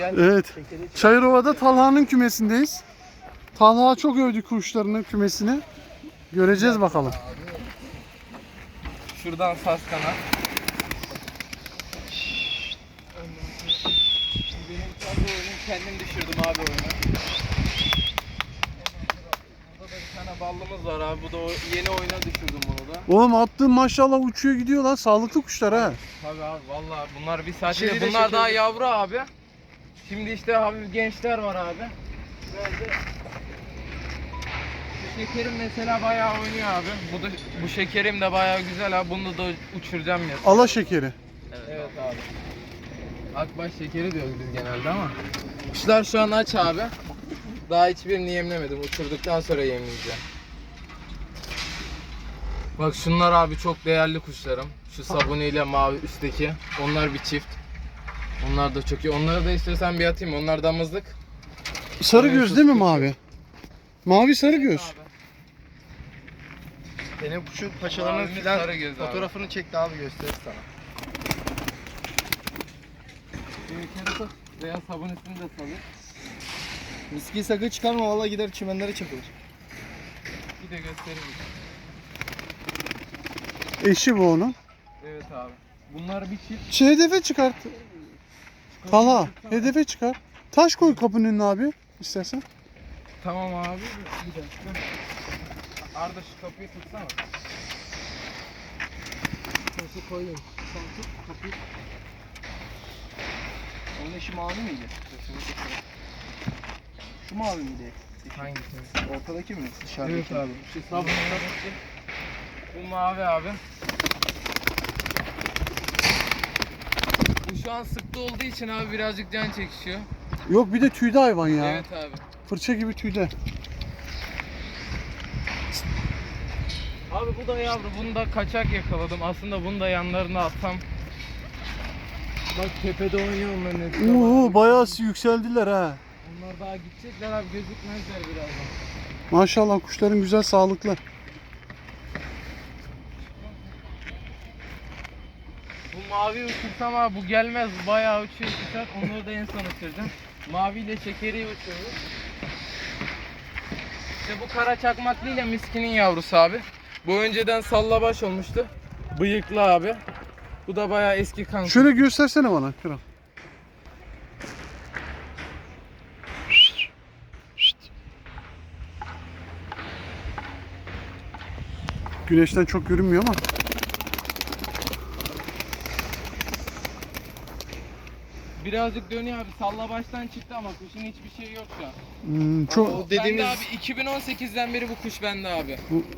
gel. Evet. Çayırova'da Talha'nın kümesindeyiz. Talha çok övdü kuşlarının kümesini. Göreceğiz bakalım. Şuradan sas kanat. Benim kendi oyunum kendim düşürdüm abi oyunu. Burada da bir tane ballımız var abi. Bu da o yeni oyuna düşürdüm bunu da. Oğlum attığın maşallah uçuyor gidiyor lan. Sağlıklı kuşlar ha. Tabii abi vallahi bunlar bir saat Bunlar daha yavru abi. Şimdi işte hafif gençler var abi. Bu şekerim mesela bayağı oynuyor abi. Bu da bu şekerim de bayağı güzel abi. Bunu da uçuracağım ya. Ala şekeri. Evet abi. Akbaş şekeri diyoruz biz genelde ama. Kuşlar şu an aç abi. Daha hiçbirini yemlemedim. Uçurduktan sonra yemleyeceğim. Bak şunlar abi çok değerli kuşlarım. Şu sabuni ile mavi üstteki. Onlar bir çift. Onlar da çok iyi. Onları da istiyorsan bir atayım. Onlar damızlık. Sarı Evet, göz değil mi mavi? Mavi sarı göz. Benim kuşun paçalarının filan sarı göz abi. fotoğrafını çekti abi gösterir sana. Veya sabunisini de salır. Miski sakın çıkarma valla gider çimenlere çakılır. Bir de göstereyim. Eşi bu onun. Evet abi. Bunlar bir çift. Şey hedefe çıkart. Talha hedefe çıkar. Taş koy kapının önüne abi istersen. Tamam abi. Bir dakika. Arda şu kapıyı tutsana. Nasıl koyayım? Sen tut kapıyı. Onun eşi mavi miydi? Şu mavi miydi? Hangisi? Ortadaki mi? Dışarıdaki Evet abi. Şu sabunun Bu mavi abi. Bu şu an sıktı olduğu için abi birazcık can çekişiyor. Yok bir de tüyde hayvan ya. Evet abi. Fırça gibi tüyde. Abi bu da yavru. Bunu da kaçak yakaladım. Aslında bunu da yanlarına atsam. Bak tepede oynuyor onların hepsi. bak. bayağı yükseldiler ha. Onlar daha gidecekler abi gözükmezler birazdan. Maşallah kuşların güzel sağlıklı. Bu mavi uçursam abi bu gelmez. Bayağı uçuyor uçar. Onları da en son uçuracağım. Maviyle şekeri uçuyoruz. İşte bu kara çakmaklı ile miskinin yavrusu abi. Bu önceden sallabaş olmuştu. Bıyıklı abi. Bu da bayağı eski kan. Şöyle göstersene bana kral. Güneşten çok görünmüyor ama. Birazcık dönüyor abi. Sallabaştan çıktı ama kuşun hiçbir şeyi yok şu an. Hmm, çok O dediğimiz- Bende abi 2018'den beri bu kuş bende abi.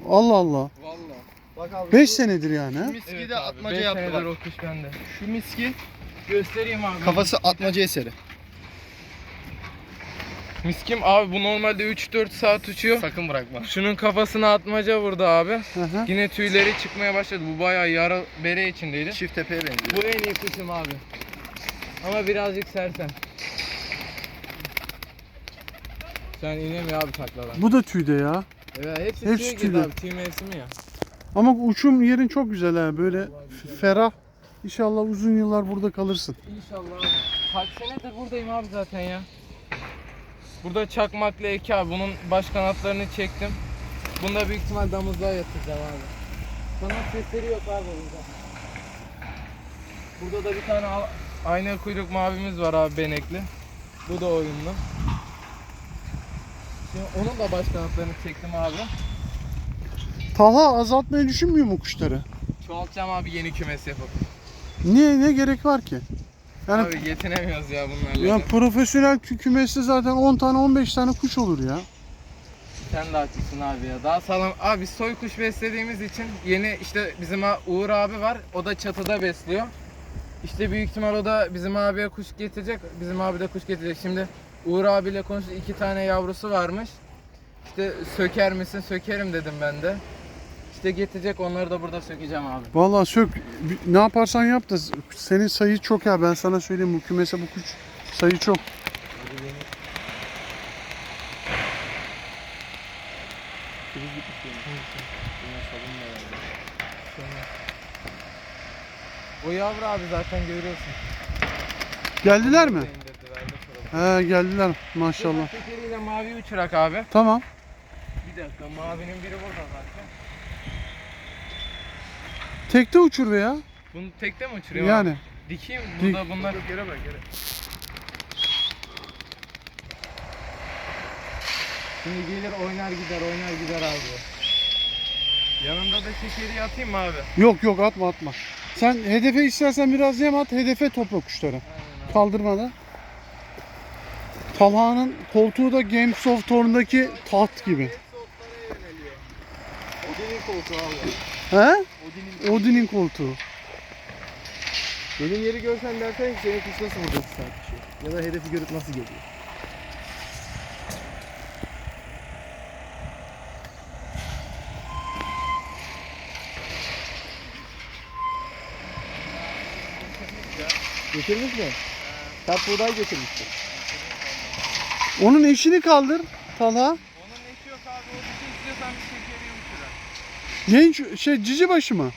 Allah Allah. Vallahi. Bak abi 5 şu- senedir yani ha? Şu miski Evet de abi, atmaca beş yaptı senedir bak. o kuş bende. Şu miski Göstereyim abi. kafası atmaca eseri. Miskim abi bu normalde 3-4 saat uçuyor. Sakın bırakma. Şunun kafasına atmaca vurdu abi. Hı hı. Yine tüyleri çıkmaya başladı. Bu bayağı yara bere içindeydi. Çift tepeye benziyor. Bu en iyi kuşum abi. Ama birazcık sersem. An inemiyor abi takladan. Bu da tüyde ya. Evet, hepsi, Hepsi tüye girdi tüyde. abi. Tüy mevsimi ya. Ama uçum yerin çok güzel ha. Böyle ferah. İnşallah uzun yıllar burada kalırsın. İnşallah abi. Kaç senedir buradayım abi zaten ya. Burada çakmaklı eki abi. Bunun baş kanatlarını çektim. Bunda büyük ihtimal damızlığa yatıracağım abi. Kanat sesleri yok abi burada. Burada da bir tane ayna kuyruk mavimiz var abi benekli. Bu da oyunlu. Şimdi onun da baş kanatlarını çektim abi. Talha azaltmayı düşünmüyor mu kuşları? Çoğaltacağım abi yeni kümes yapıp. Niye ne gerek var ki? Yani Abi yetinemiyoruz ya bunlarla. ya profesyonel kü- kümeste zaten 10 tane 15 tane kuş olur ya. Sen de haklısın abi ya. Daha sağlam. Abi soy kuş beslediğimiz için yeni işte bizim a- Uğur abi var. O da çatıda besliyor. İşte büyük ihtimal o da bizim abiye kuş getirecek. Bizim abi de kuş getirecek. Şimdi Uğur abiyle konuştuk. iki tane yavrusu varmış. İşte söker misin? Sökerim dedim ben de. İşte getirecek onları da burada sökeceğim abi. Vallahi sök ne yaparsan yap da senin sayı çok ya ben sana söyleyeyim bu kümese bu kuş sayı çok. O yavru abi zaten görüyorsun. Geldiler mi? He geldiler maşallah. Tekeriyle mavi uçurak abi. Tamam. Bir dakika mavinin biri burada zaten. Tekte uçur be ya. Bunu tekte mi uçuruyor? Yani. abi? Dikeyim Dik. burada bunlar. Gere bak gere. Şimdi gelir oynar gider oynar gider abi. Yanında da şekeri atayım mı abi? Yok yok atma atma. Sen hedefe istersen biraz yem at. Hedefe topla kuşları. Kaldırmada. Talha'nın koltuğu da Games of Thrones'daki taht gibi. Odin'in koltuğu abi. He? Odin'in. Odin'in koltuğu. Benim yeri görsen dersen ki senin kuş nasıl vuracak saat? Ya da hedefi görüp nasıl geliyor? Getirmiş mi? Sert buğday getirmişti. Onun eşini kaldır Talha. Onun eşi yok abi. O dişi istiyorsan bir şekeri uçurar. Genç şey cici başı mı? Ha,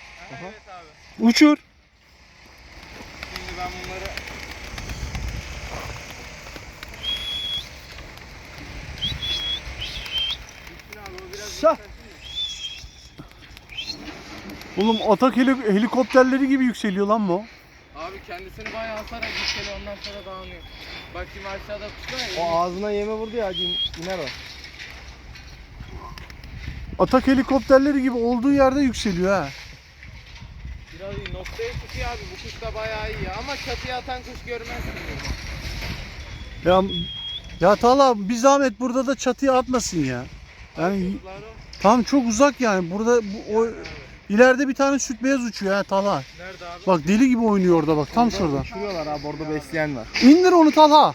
evet abi. Uçur. Şimdi ben bunları Gitsin abi o biraz. Oğlum atak heli- helikopterleri gibi yükseliyor lan bu. Abi kendisini bayağı asarak yükseliyor ondan sonra dağılıyor. Bak şimdi aşağıda kuşlar ya. O ağzına yeme vurdu ya acı iner o. Atak helikopterleri gibi olduğu yerde yükseliyor ha. Biraz iyi. Noktaya tutuyor abi bu kuş da bayağı iyi ama çatıya atan kuş görmezsin burada. Ya ya Talha bir zahmet burada da çatıya atmasın ya. Yani Kuşlar o. tam çok uzak yani. Burada bu, o ileride bir tane süt beyaz uçuyor ha Talha. Nerede abi? Bak deli gibi oynuyor orada bak tam şurada. Uçuruyorlar abi orada besleyen var. İndir onu Talha.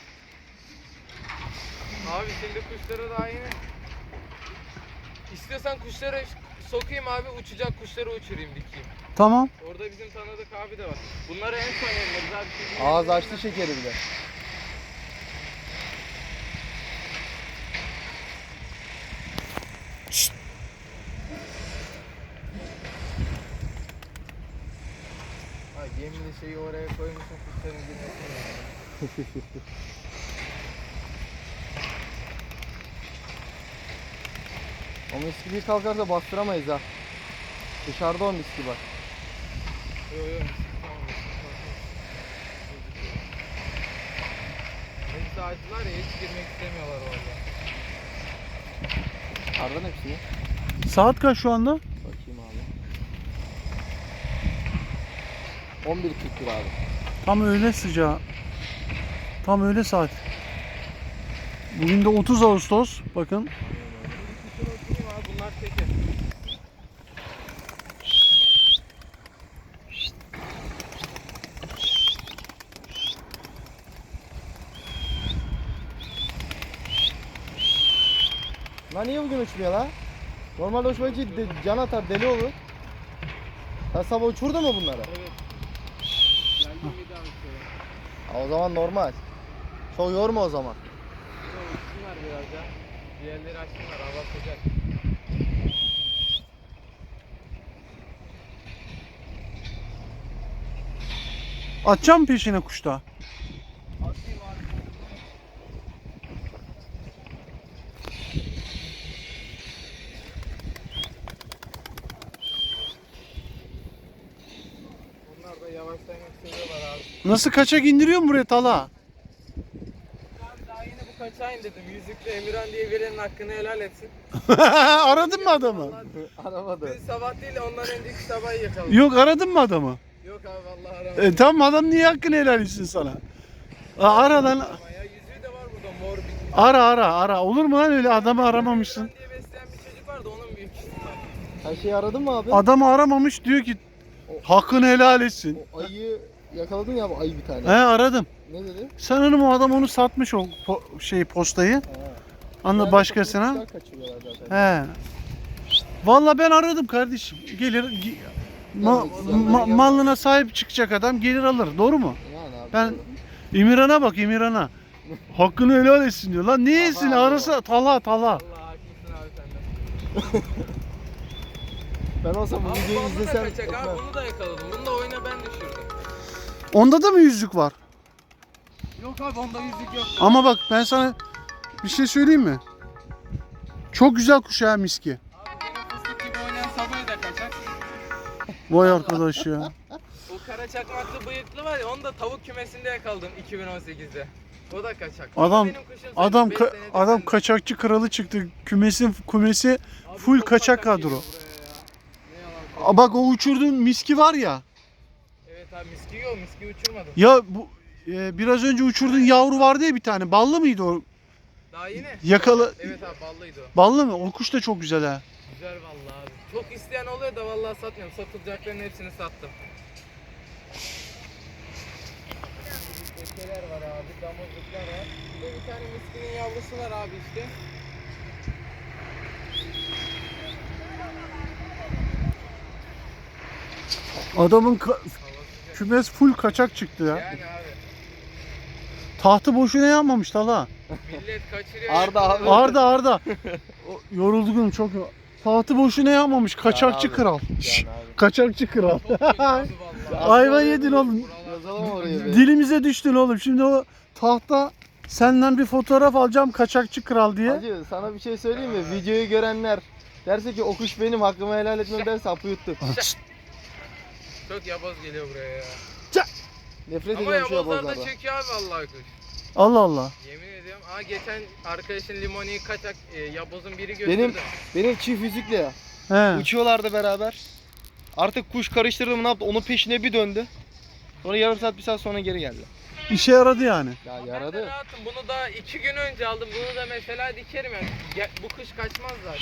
Abi şimdi kuşları daha yeni. İstiyorsan kuşları sokayım abi uçacak kuşları uçurayım dikeyim. Tamam. Orada bizim tanıdık abi de var. Bunları en son yayınlarız abi. Şimdi Ağız açtı şekeri bile. Ha, yemli şeyi oraya koymuşsun kuşların girmesini. O miski bir kalkarsa bastıramayız ha. Dışarıda o miski bak. Yok yok. Tamam. Hepsi açtılar ya hiç girmek istemiyorlar orada. Ardın hepsini. Saat kaç şu anda? Bakayım abi. 11.41 abi. Tam öğle sıcağı. Tam öğle saat. Bugün de 30 Ağustos. Bakın. Bunlar teker. Lan niye bugün uçmuyor lan? Normalde uçmak için de- can atar deli olur. Sen sabah uçurdu mu bunları? Evet. Geldim bir daha uçuyorum. Ha, o zaman normal. Çok yorma o zaman. Uçsunlar biraz ya. Diğerleri açsınlar hava sıcak. Atacağım peşine kuşta. Atayım abi. Bunlar da yavaşlamak seviyorlar abi. Nasıl kaçak indiriyor mu buraya Talha? Abi daha yeni bu kaçağı indirdim. Yüzüklü Emirhan diye birinin hakkını helal etsin. aradın mı adamı? Aramadı. Biz sabah değil ondan önceki sabah yakaladık. Yok aradın mı adamı? Yok abi vallahi aramadım. E, tamam adam niye hakkını helal etsin sana? Aa, ara lan. Ama ya yüzüğü de var burada mor bir. Ara ara ara. Olur mu lan öyle adamı aramamışsın? Emirhan diye besleyen bir çocuk vardı onun büyük ihtimalle. Her şeyi aradın mı abi? Adamı aramamış diyor ki hakkını helal etsin. O ayıyı yakaladın ya bu ayı bir tane. He aradım. Ne dedi? Sanırım o adam onu satmış o po- şey postayı. Ha. Anla Yani başkasına. He. Vallahi ben aradım kardeşim. Gelir gi- ma- ma- malına sahip çıkacak adam gelir alır. Doğru mu? Yani abi. Ben- doğru. İmirhan'a bak İmirhan'a. Hakkını helal etsin diyor. Lan niye etsin? Arasa Talha Talha. Allah haklısın abi sen de. Ben olsam bu videoyu izlesem abi bunu da yakaladım. Bunu da oyuna ben düşürdüm. Onda da mı yüzük var? Yok abi onda yüzük yok. Ama bak ben sana bir şey söyleyeyim mi? Çok güzel kuş ya miski. Abi benim fıstık gibi oynayan Sabo'yu da kaçak. Vay arkadaş ya. O kara çakmaklı bıyıklı var ya onu da tavuk kümesinde yakaladım 2018'de. O da kaçak. Adam- Benim kuşum sayısı Adam beş ka- senedir adam bende. kaçakçı kralı çıktı. Kümesin kumesi Abi full çok kaçak kaçak kadro. buraya ya. Ne yalan Aa, bak o uçurduğun miski var ya. Abi miski yok miski uçurmadım. Ya bu e, biraz önce uçurduğun yavru vardı ya bir tane. Ballı mıydı o? Daha yeni. Yakalı Evet abi ballıydı o. ballı mı? O kuş da çok güzel ha. Güzel vallahi abi. Çok isteyen oluyor da vallahi satmıyorum. Satılacakların hepsini sattım. Tekeler var abi, damızlıklar var. Bir de bir tane miskinin yavrusu var abi işte. Adamın ka-. Kümes full kaçak çıktı ya. Yani abi. Tahtı boşuna yanmamış Tala. Millet kaçırıyor. Arda abi. Arda Arda. Yoruldum çok. Tahtı boşuna yanmamış. Kaçakçı abi. kral. Şşş, Yani abi. Kaçakçı kral. Ayva yedin oğlum. Dilimize düştün oğlum. Şimdi o tahta senden bir fotoğraf alacağım kaçakçı kral diye. Hacı sana bir şey söyleyeyim mi? Videoyu görenler derse ki o kuş benim hakkımı helal etmem derse hapı yuttu. Çok yaboz geliyor buraya ya. Nefret Ama ediyorum şu yabozlar da çekiyor abi vallahi kuş. Allah Allah. Yemin ediyorum. Aa geçen arkadaşın limoni kaçak e, yabozun biri götürdü. Benim benim çift yüzükle ya. He. Uçuyorlardı beraber. Artık kuş karıştırdım ne yaptı? Onun peşine bir döndü. Sonra yarım saat bir saat sonra geri geldi. İşe yaradı yani. Ya Ben de yaradı. rahatım. Bunu da iki gün önce aldım. Bunu da mesela dikerim yani. Ge- Bu kış kaçmaz zaten.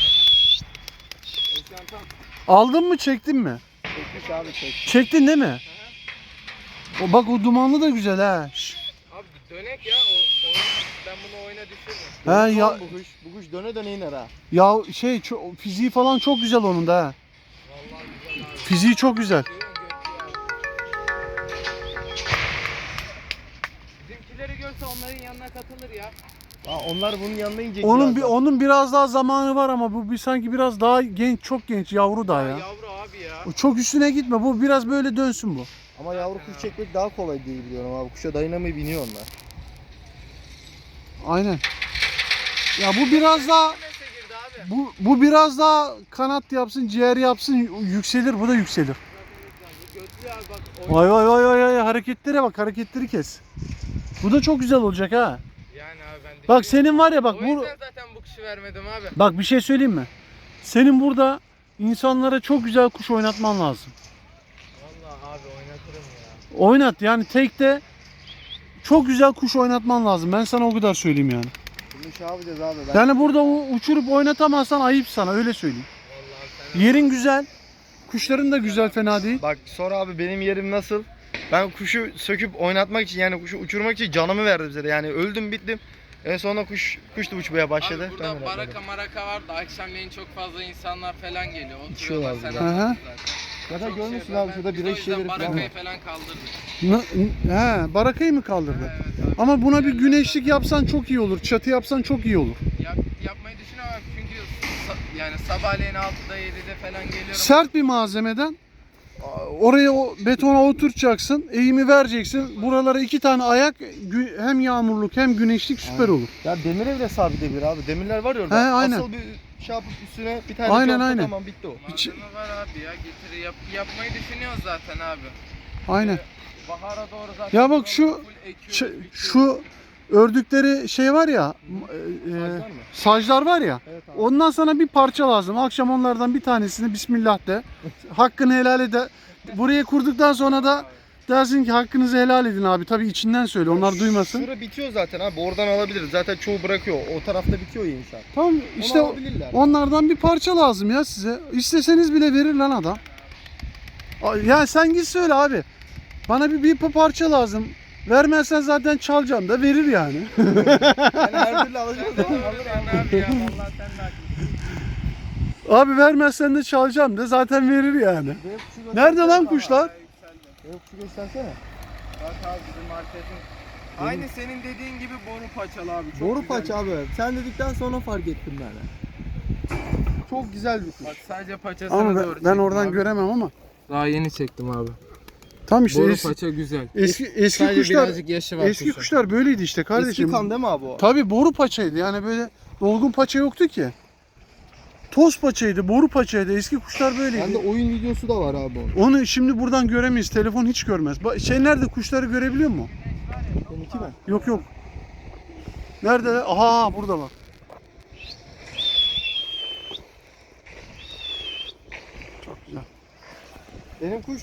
Ekran tam. Aldın mı çektin mi? Çekmiş abi çek. Çektin değil mi? O bak o dumanlı da güzel ha. Şş. Abi dönek ya. O, oyun, ben bunu oyuna düşürmem. Ha ya bu kuş. Bu kuş döne döne iner ha. ya şey ço- fiziği falan çok güzel onun da ha. Vallahi güzel abi. Fiziği çok güzel. Abi. Bizimkileri görse onların yanına katılır ya. Aa, onlar bunun yanına inecek Onun bir birazdan. onun biraz daha zamanı var ama bu bir sanki biraz daha genç, çok genç yavru daha Ya. ya. Yavru abi ya. O çok üstüne gitme. Bu biraz böyle dönsün bu. Ama yavru kuş çekmek daha kolay diye biliyorum abi. Kuşa dayanamayı biniyor onlar. Aynen. Ya bu biraz daha Kümese girdi abi. bu bu biraz daha kanat yapsın, ciğer yapsın, yükselir. Bu da yükselir. Abi bak. Vay vay vay vay vay hareketlere bak, hareketleri kes. Bu da çok güzel olacak ha. Bak senin var ya bak o bu yüzden zaten bu kuşu vermedim abi. bak bir şey söyleyeyim mi? Senin burada insanlara çok güzel kuş oynatman lazım. Vallahi abi oynatırım ya. Oynat yani tekte çok güzel kuş oynatman lazım. Ben sana o kadar söyleyeyim yani. Bunu şey yapacağız abi. Ben Yani burada uçurup oynatamazsan ayıp sana öyle söyleyeyim. Vallahi sen Yerin güzel. Kuşların da güzel fena değil. Bak sonra abi benim yerim nasıl? Ben kuşu söküp oynatmak için yani kuşu uçurmak için canımı verdim size. Yani öldüm bittim. En sonunda kuş kuş da uçmaya başladı. Abi Ben burada de baraka maraka var da akşamleyin çok fazla insanlar falan geliyor. Oturuyorlar sen zaten. Ya da Çok görmüşsün şey abi şurada Biz bira o yüzden şişeleri falan barakayı falan kaldırdık. Na- He, barakayı mı kaldırdı? Evet abi. Ama buna bir güneşlik yapsan çok iyi olur. Çatı yapsan çok iyi olur. Yap, yapmayı düşünüyorum çünkü yani sabahleyin 6'da 7'de falan geliyorum. Sert bir malzemeden oraya o betona oturtacaksın. Eğimi vereceksin. Buralara iki tane ayak hem yağmurluk hem güneşlik süper olur. Ya demire bile sabidebilir abi. Demirler var ya orada. He, aynen. Asıl bir şey yapıp üstüne bir tane Aynen, aynen. Tamam bitti o. Malzeme var abi ya getir yap, yapmayı düşünüyoruz zaten abi. Aynen. Ee, Bahara doğru zaten. Ya bak şu biçiyoruz. şu ördükleri şey var ya e, e, mı? saclar var ya Evet abi. ondan sana bir parça lazım. Akşam onlardan bir tanesini Bismillah de. Hakkını helal et. de. Buraya kurduktan sonra da dersin ki hakkınızı helal edin abi. Tabii içinden söyle onlar duymasın. Şura bitiyor zaten abi. Oradan alabiliriz. Zaten çoğu bırakıyor. O tarafta bitiyor ya insan. Tamam Onu işte alabilirler. onlardan bir parça lazım ya size. İsteseniz bile verir lan adam. A- Ya sen git söyle abi. Bana bir, bir parça lazım. Vermezsen zaten çalacağım da verir yani. Yani her türlü alacağız. Abi. vermezsen de çalacağım da zaten verir yani. Nerede lan kuşlar? Dev kuşu göstersene. Bak abi bizim marketin. Aynı senin dediğin gibi boru paçalı abi. Çok Boru güzel. paça abi. Sen dedikten sonra fark ettim ben. Çok güzel bir kuş. Bak sadece paçasını Ama ben, doğru ben çektim oradan abi. göremem ama. Daha yeni çektim abi. Tam işte Boru eski, paça güzel. eski, eski Sadece kuşlar birazcık yaşı var eski kuşun. kuşlar böyleydi işte kardeşim. Eski kan değil mi abi o? Tabii boru paçaydı yani böyle dolgun paça yoktu ki. Toz paçaydı, boru paçaydı. Eski kuşlar böyleydi. Bende oyun videosu da var abi onun. Onu şimdi buradan göremeyiz. Telefon hiç görmez. Ba- Şey nerede kuşları görebiliyor mu? Benimki mi? Yok yok. Nerede? Aha burada bak. Çok güzel. Benim kuş